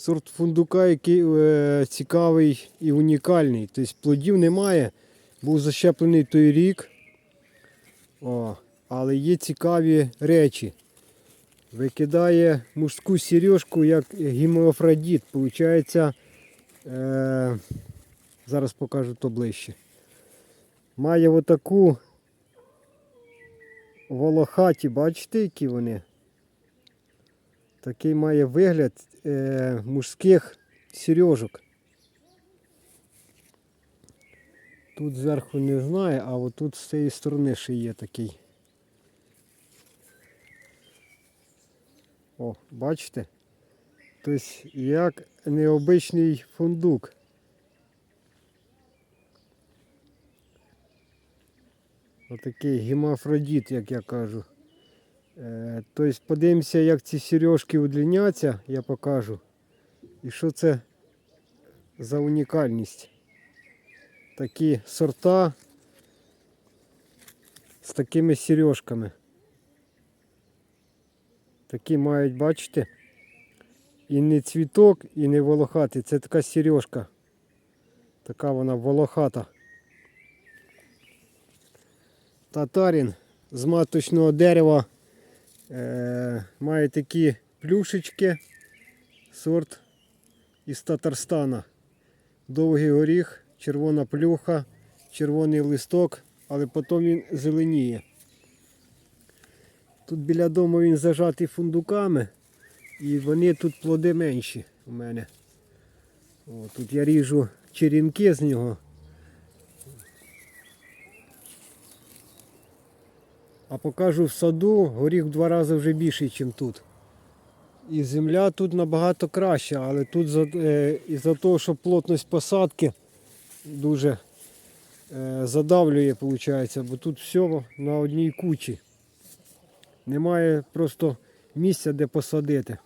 Сорт фундука, який е, цікавий і унікальний. Тобто плодів немає. Був защеплений той рік. О, але є цікаві речі. Викидає мужську сережку як гімофродіт. Получається, е, зараз покажу то ближче. Має отаку волохаті, бачите, які вони? Такий має вигляд е, мужських сережок. Тут зверху не знаю, а отут з цієї сторони ще є такий. О, бачите? Тобто як необичний фундук. Отакий гемафродіт, як я кажу. Тобто подивимося, як ці сережки удлиняться, я покажу. І що це за унікальність. Такі сорта з такими сережками. Такі мають, бачите? І не цвіток, і не волохатий. Це така сережка. Така вона волохата. Татарин з маточного дерева має такі плюшечки. Сорт із Татарстана. Довгий горіх, червона плюха, червоний листок, але потім він зеленіє. Тут біля дому він зажатий фундуками, і вони тут плоди менші у мене. О, тут я ріжу черенки з нього. А покажу в саду, горіх в два рази вже більший, ніж тут. І земля тут набагато краща, але тут е, із-за того, що плотність посадки дуже е, задавлює, виходить, бо тут все на одній кучі. Немає просто місця, де посадити.